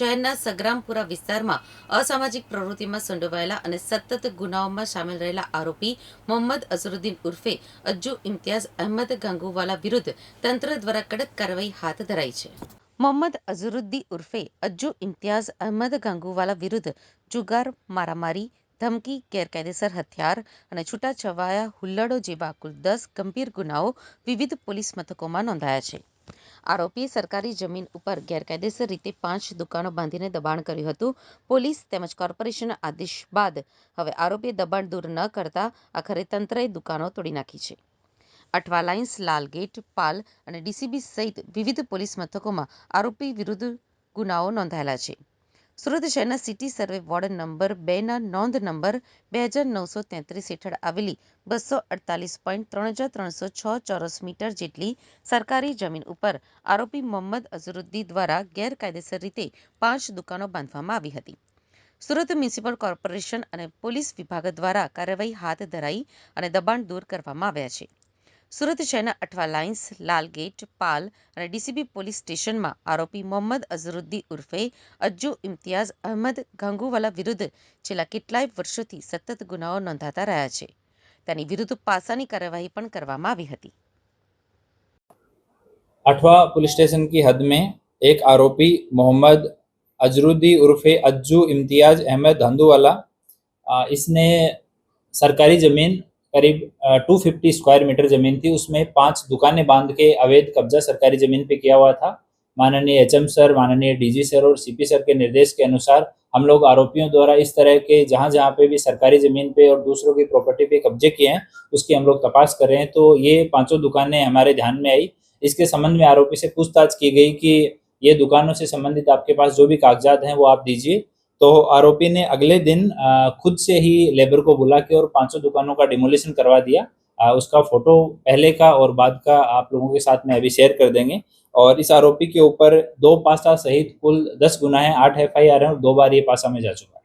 શહેરના સગ્રામપુરા વિસ્તારમાં અસામાજિક પ્રવૃત્તિમાં સંડોવાયેલા અને સતત ગુનાઓમાં સામેલ રહેલા આરોપી મોહમ્મદ અઝરુદ્દીન ઉર્ફે અજ્જુ ઇમ્તિયાઝ અહેમદ ગાંગુવાલા વિરુદ્ધ તંત્ર દ્વારા કડક કાર્યવાહી હાથ ધરાઈ છે. મોહમ્મદ અઝરુદ્દી ઉર્ફે અજ્જુ ઇમ્તિયાઝ અહેમદ ગાંગુવાલા વિરુદ્ધ જુગાર, મારામારી, ધમકી, ગેરકાયદેસર હથિયાર અને છૂટાછવાયા હુલ્લડો જેવા કુલ દસ ગંભીર ગુનાઓ વિવિધ પોલીસ મથકોમાં નોંધાયા છે. આરોપીએ સરકારી જમીન ઉપર ગેરકાયદેસર રીતે પાંચ દુકાનો બાંધીને દબાણ કર્યું હતું. પોલીસ તેમજ કોર્પોરેશનના આદેશ બાદ હવે આરોપીએ દબાણ દૂર ન કરતા આખરે તંત્રએ દુકાનો તોડી નાખી છે. અઠવા લાઇન્સ લાલગેટ પાલ અને ડીસીબી સહિત વિવિધ પોલીસ મથકોમાં આરોપી વિરુદ્ધ ગુનાઓ નોંધાયેલા છે. સુરત શહેરના સિટી સર્વે વોર્ડ નંબર બેના નોંધ નંબર બે હજાર નવસો તેત્રીસ હેઠળ આવેલી બસો અડતાલીસ પોઈન્ટ ત્રણ હજાર ત્રણસો છ ચોરસ મીટર જેટલી સરકારી જમીન ઉપર આરોપી મોહમ્મદ અઝરુદ્દી દ્વારા ગેરકાયદેસર રીતે પાંચ દુકાનો બાંધવામાં આવી હતી. સુરત મ્યુનિસિપલ કોર્પોરેશન અને પોલીસ વિભાગ દ્વારા કાર્યવાહી હાથ ધરાઈ અને દબાણ દૂર કરવામાં આવ્યા છે. સુરત શહેરના અઠવા લાઇન્સ લાલગેટ પાલ અને ડીસીબી પોલીસ સ્ટેશનમાં આરોપી મોહમ્મદ અઝરુદ્દી ઉર્ફે અજ્જુ ઇમ્તિયાઝ અહેમદ ગાંગુવાલા વિરુદ્ધ છેલ્લા કેટલાય વર્ષોથી સતત ગુનાઓ નોંધાતા રહ્યા છે તેની વિરુદ્ધ પાસાની કાર્યવાહી પણ કરવામાં આવી હતી अठवा पुलिस स्टेशन की हद में एक आरोपी मोहम्मद अजरुद्दी उर्फे अज्जू इम्तियाज अहमद हंदूवाला अ, इसने सरकारी ज़मीन करीब टू फिफ्टी स्क्वायर मीटर ज़मीन थी। उसमें पाँच दुकानें बाँध के अवैध कब्जा सरकारी ज़मीन पे किया हुआ था। माननीय एचएम सर, माननीय डीजी सर और सीपी सर के निर्देश के अनुसार हम लोग आरोपियों द्वारा इस तरह के जहाँ जहाँ पे भी सरकारी ज़मीन पे और दूसरों की प्रॉपर्टी पे कब्जे किए हैं, उसकी हम लोग तपास कर रहे हैं। तो ये पाँचों दुकानें हमारे ध्यान में आई। इसके संबंध में आरोपी से पूछताछ की गई कि ये दुकानों से संबंधित आपके पास जो भी कागजात हैं वो आप दीजिए। तो आरोपी ने अगले दिन खुद से ही लेबर को बुला के और पाँचों दुकानों का डिमोलिशन करवा दिया। उसका फ़ोटो पहले का और बाद का आप लोगों के साथ में अभी शेयर कर देंगे। और इस आरोपी के ऊपर दो पासा सहित कुल दस गुना है आठ एफ़ आई आर है और दो बार ये पासा में जा चुका है।